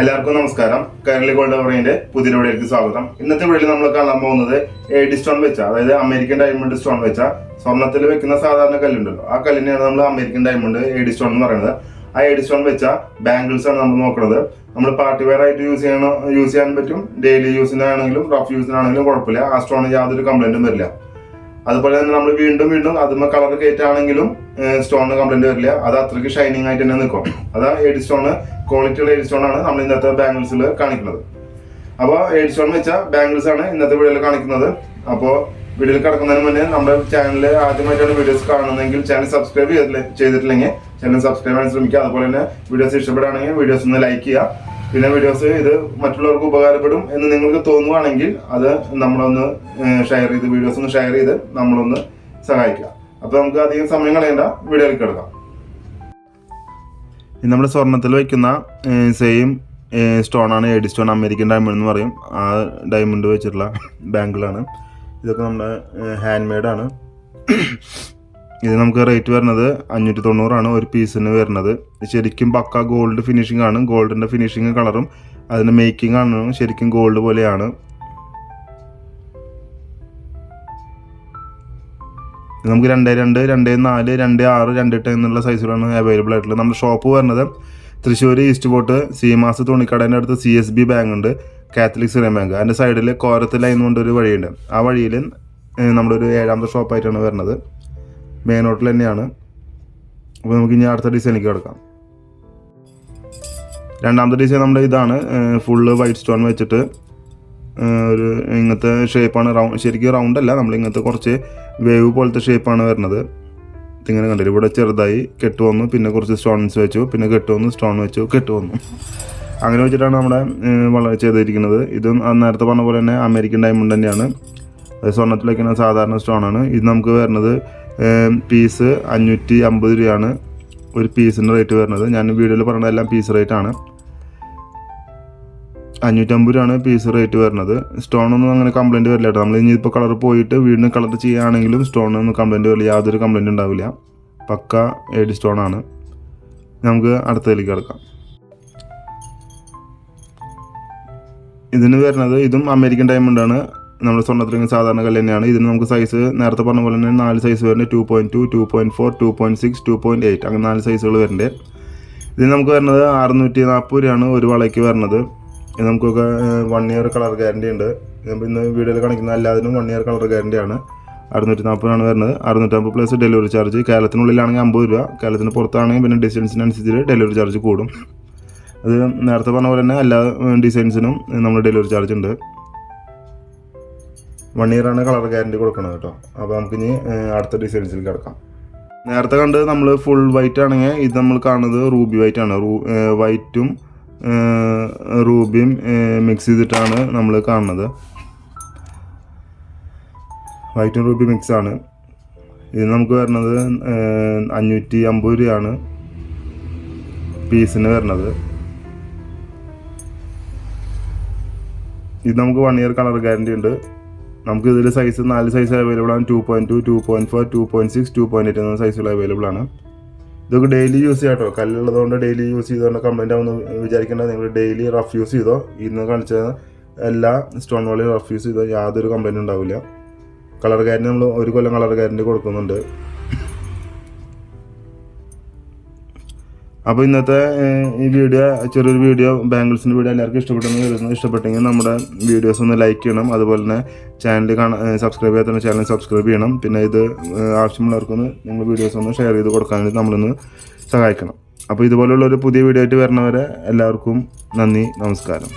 എല്ലാവർക്കും നമസ്കാരം. Kerala gold Oriente വീഡിയോയിലേക്ക് സ്വാഗതം. ഇന്നത്തെ വീഡിയോയിൽ നമ്മൾ കാണാൻ പോകുന്നത് എഡി സ്റ്റോൺ വെച്ച അതായത് അമേരിക്കൻ ഡയമണ്ട് സ്റ്റോൺ വെച്ച സ്വർണത്തിൽ വെക്കുന്ന സാധാരണ കല്ലുണ്ടല്ലോ. ആ കല്ലിനെയാണ് നമ്മൾ അമേരിക്കൻ ഡയമണ്ട് എഡി സ്റ്റോൺ എന്ന് പറയുന്നത്. ആ എഡി സ്റ്റോൺ വെച്ച ബാംഗിൾസ് ആണ് നമ്മൾ നോക്കുന്നത്. നമ്മൾ പാർട്ടി വെയർ ആയിട്ട് യൂസ് ചെയ്യണോ യൂസ് ചെയ്യാൻ പറ്റും. ഡെയിലി യൂസിനാണെങ്കിലും റഫ് യൂസിനാണെങ്കിലും കുഴപ്പമില്ല. ആ സ്റ്റോണിന് യാതൊരു കംപ്ലൈന്റും വരില്ല. അതുപോലെ തന്നെ നമ്മൾ വീണ്ടും വീണ്ടും അതിന് കളർ കയറ്റാണെങ്കിലും സ്റ്റോണിന് കംപ്ലൈന്റ് വരില്ല. അത് അത്രയ്ക്ക് ഷൈനിങ് ആയിട്ട് തന്നെ നിൽക്കും അതാ എഡി സ്റ്റോണ് ക്വാളിറ്റിയുള്ള എഡി സ്റ്റോൺ ആണ് നമ്മൾ ഇന്നത്തെ ബാംഗിൾസിൽ കാണിക്കുന്നത്. അപ്പോൾ എഡി സ്റ്റോൺ വെച്ചാൽ ബാംഗിൾസ് ആണ് ഇന്നത്തെ വീഡിയോയിൽ കാണിക്കുന്നത്. അപ്പോൾ വീഡിയോയിൽ കിടക്കുന്നതിന് മുന്നേ നമ്മുടെ ചാനൽ ആദ്യമായിട്ടാണ് വീഡിയോസ് കാണുന്നതെങ്കിൽ ചാനൽ സബ്സ്ക്രൈബ് ചെയ്തിട്ടില്ലെങ്കിൽ ചാനൽ സബ്സ്ക്രൈബ് ചെയ്യാൻ ശ്രമിക്കുക. അതുപോലെ തന്നെ വീഡിയോസ് ഇഷ്ടപ്പെടുകയാണെങ്കിൽ വീഡിയോസ് ഒന്ന് ലൈക്ക് ചെയ്യുക. പിന്നെ വീഡിയോസ് ഇത് മറ്റുള്ളവർക്ക് ഉപകാരപ്പെടും എന്ന് നിങ്ങൾക്ക് തോന്നുവാണെങ്കിൽ അത് നമ്മളൊന്ന് ഷെയർ ചെയ്ത് വീഡിയോസ് ഒന്ന് ഷെയർ ചെയ്ത് നമ്മളൊന്ന് സഹായിക്കുക. അപ്പൊ നമുക്ക് അധികം സമയം കളയണ്ട. വീഡിയോയിൽ കിടക്കാം. നമ്മൾ സ്വർണത്തിൽ വയ്ക്കുന്ന സെയിം സ്റ്റോൺ ആണ് എഡി സ്റ്റോൺ അമേരിക്കൻ ഡയമണ്ട് എന്ന് പറയും. ആ ഡയമണ്ട് വെച്ചിട്ടുള്ള ബാങ്കിളാണ് ഇതൊക്കെ നമ്മുടെ ഹാൻഡ് മെയ്ഡാണ് ഇത് നമുക്ക് റേറ്റ് വരുന്നത് അഞ്ഞൂറ്റി തൊണ്ണൂറാണ് ഒരു പീസിന് വരുന്നത്. ശരിക്കും പക്ക ഗോൾഡ് ഫിനിഷിംഗ് ആണ്. ഗോൾഡിന്റെ ഫിനിഷിംഗ് കളറും അതിന്റെ മേക്കിംഗ് ആണ് ശരിക്കും ഗോൾഡ് പോലെയാണ്. നമുക്ക് രണ്ട് രണ്ട് രണ്ട് നാല് രണ്ട് ആറ് രണ്ട് എട്ട് എന്നുള്ള സൈസിലാണ് അവൈലബിൾ ആയിട്ടുള്ളത്. നമ്മുടെ ഷോപ്പ് വരുന്നത് തൃശ്ശൂർ ഈസ്റ്റ് പോട്ട് സീമാസ് തുണിക്കടേന്റെ അടുത്ത് സി എസ് ബി ബാങ്ക് ഉണ്ട്. കാത്തലിക് സിറിയൻ ബാങ്ക് അതിന്റെ സൈഡിൽ കോരത്തിലായി കൊണ്ടൊരു വഴിയുണ്ട്. ആ വഴിയിൽ നമ്മുടെ ഒരു ഏഴാമത്തെ ഷോപ്പായിട്ടാണ് വരുന്നത്. മെയിൻ ഹോട്ടൽ തന്നെയാണ്. അപ്പോൾ നമുക്ക് ഇനി അടുത്ത ഡിസൈനിലേക്ക് കിടക്കാം. രണ്ടാമത്തെ ഡിസൈൻ നമ്മുടെ ഇതാണ്. ഫുള്ള് വൈറ്റ് സ്റ്റോൺ വെച്ചിട്ട് ഒരു ഇങ്ങനത്തെ ഷേപ്പാണ് റൗണ്ട് ശരിക്കും റൗണ്ട് അല്ല. നമ്മൾ ഇങ്ങനത്തെ കുറച്ച് വേവ് പോലത്തെ ഷേപ്പാണ് വരുന്നത്. ഇതിങ്ങനെ കണ്ടില്ല? ഇവിടെ ചെറുതായി കെട്ട് വന്നു. പിന്നെ കുറച്ച് സ്റ്റോൺസ് വെച്ചു. പിന്നെ കെട്ട് വന്നു. സ്റ്റോൺ വെച്ചു. കെട്ട് വന്നു. അങ്ങനെ വെച്ചിട്ടാണ് നമ്മുടെ വളരെ ചെയ്തിരിക്കുന്നത്. ഇതും നേരത്തെ പറഞ്ഞ പോലെ തന്നെ അമേരിക്കൻ ഡയമണ്ട് തന്നെയാണ്. സ്വർണത്തിലേക്കാണ് സാധാരണ സ്റ്റോൺ ആണ്. ഇത് നമുക്ക് വരുന്നത് പീസ് അഞ്ഞൂറ്റി അമ്പത് രൂപയാണ് ഒരു പീസിന്റെ റേറ്റ് വരുന്നത്. ഞാൻ വീഡിയോയിൽ പറഞ്ഞതെല്ലാം പീസ് റേറ്റ് ആണ്. അഞ്ഞൂറ്റമ്പത് രൂപയാണ് പീസ് റേറ്റ് വരുന്നത്. സ്റ്റോണൊന്നും അങ്ങനെ കംപ്ലയിന്റ് വരില്ല കേട്ടോ. നമ്മൾ ഇനി ഇപ്പോൾ കളർ പോയിട്ട് വീടിന് കളർ ചെയ്യുകയാണെങ്കിലും സ്റ്റോണൊന്നും കംപ്ലയിന്റ് വരില്ല. യാതൊരു കംപ്ലൈന്റ് ഉണ്ടാവില്ല. പക്ക ഏഡി സ്റ്റോണാണ് നമുക്ക് അടുത്തതിലേക്ക് കിടക്കാം. ഇതിന് വരുന്നത് ഇതും അമേരിക്കൻ ഡയമണ്ട് ആണ്. നമ്മുടെ സ്വർണത്തിൽ സാധാരണ കല്ല് തന്നെയാണ്. ഇതിന് നമുക്ക് സൈസ് നേരത്തെ പറഞ്ഞ പോലെ തന്നെ നാല് സൈസ് വരുന്നത് two point two two point four two point six two point eight അങ്ങനെ നാല് സൈസുകൾ വരുന്നുണ്ട്. ഇതിന് നമുക്ക് വരുന്നത് അറുന്നൂറ്റി നാൽപ്പത് രൂപയാണ് ഒരു വളയ്ക്ക് വരുന്നത്. നമുക്കൊക്കെ വൺ ഇയർ കളർ ഗ്യാരണ്ടി ഉണ്ട്. ഇന്ന് വീഡിയോയിൽ കാണിക്കുന്ന എല്ലാത്തിനും വൺ ഇയർ കളർ ഗ്യാരണ്ടി ആണ്. അറുന്നൂറ്റി നാൽപ്പതാണ് വരുന്നത്. അറുന്നൂറ്റമ്പത് പ്ലസ് ഡെലിവറി ചാർജ് കേരളത്തിനുള്ളിലാണെങ്കിൽ അമ്പത് രൂപ. കേരളത്തിന് പുറത്താണെങ്കിൽ പിന്നെ ഡിസ്റ്റൻസിനനുസരിച്ച് ഡെലിവറി ചാർജ് കൂടും. അത് നേരത്തെ പറഞ്ഞ പോലെ തന്നെ എല്ലാ ഡിസൈൻസിനും നമ്മൾ ഡെലിവറി ചാർജ് ഉണ്ട്. വൺ ഇയർ ആണ് കളർ ഗ്യാരണ്ടി കൊടുക്കുന്നത് കേട്ടോ അപ്പോൾ നമുക്ക് ഇനി അടുത്ത ഡിസൈൻസിൽ കിടക്കാം. നേരത്തെ കണ്ട് നമ്മൾ ഫുൾ വൈറ്റ് ആണെങ്കിൽ ഇത് നമ്മൾ കാണുന്നത് റൂബി വൈറ്റ് ആണ്. റൂ വൈറ്റും റൂബിയും മിക്സ് ചെയ്തിട്ടാണ് നമ്മൾ കാണുന്നത്. വൈറ്റും റൂബി മിക്സ് ആണ്. ഇത് നമുക്ക് വരുന്നത് അഞ്ഞൂറ്റി അമ്പത് രൂപയാണ് പീസിന് വരുന്നത്. ഇത് നമുക്ക് വൺ ഇയർ കളർ ഗ്യാരണ്ടി ഉണ്ട്. നമുക്ക് ഇതിൽ സൈസ് നാല് സൈസ് അവൈലബിൾ ആണ്. Two point two two point four two point six two point eight എന്ന സൈസുകൾ അവൈലബിൾ ആണ്. ഇതൊക്കെ ഡെയിലി യൂസ് ചെയ്യാം കേട്ടോ കല്ലുള്ളതുകൊണ്ട് ഡെയിലി യൂസ് ചെയ്തുകൊണ്ട് കംപ്ലൈന്റ് ആവുന്ന വിചാരിക്കേണ്ട. നിങ്ങൾ ഡെയിലി റഫ് യൂസ് ചെയ്തോ. ഇന്ന് കാണിച്ച എല്ലാ സ്റ്റോൺ വാളിയും റഫ് യൂസ് ചെയ്തോ. യാതൊരു കംപ്ലൈന്റ് ഉണ്ടാവില്ല. കളർ ഗ്യാരന്റി നമ്മൾ ഒരു കൊല്ലം കളർ ഗ്യാരന്റി കൊടുക്കുന്നുണ്ട്. അപ്പോൾ ഇന്നത്തെ ഈ വീഡിയോ ചെറിയൊരു വീഡിയോ ബാംഗിൾസിന്റെ വീഡിയോ എല്ലാവർക്കും ഇഷ്ടപ്പെട്ടെന്ന് കരുതുന്നു. ഇഷ്ടപ്പെട്ടെങ്കിൽ നമ്മുടെ വീഡിയോസ് ഒന്ന് ലൈക്ക് ചെയ്യണം. അതുപോലെ തന്നെ ചാനൽ കാണാൻ സബ്സ്ക്രൈബ് ചെയ്യാത്ത ചാനൽ സബ്സ്ക്രൈബ് ചെയ്യണം. പിന്നെ ഇത് ആവശ്യമുള്ളവർക്കൊന്ന് നിങ്ങൾ വീഡിയോസ് ഒന്ന് ഷെയർ ചെയ്ത് കൊടുക്കാൻ വേണ്ടി നമ്മളൊന്ന് സഹായിക്കണം. അപ്പോൾ ഇതുപോലുള്ള ഒരു പുതിയ വീഡിയോ ആയിട്ട് വരണവരെ എല്ലാവർക്കും നന്ദി നമസ്കാരം.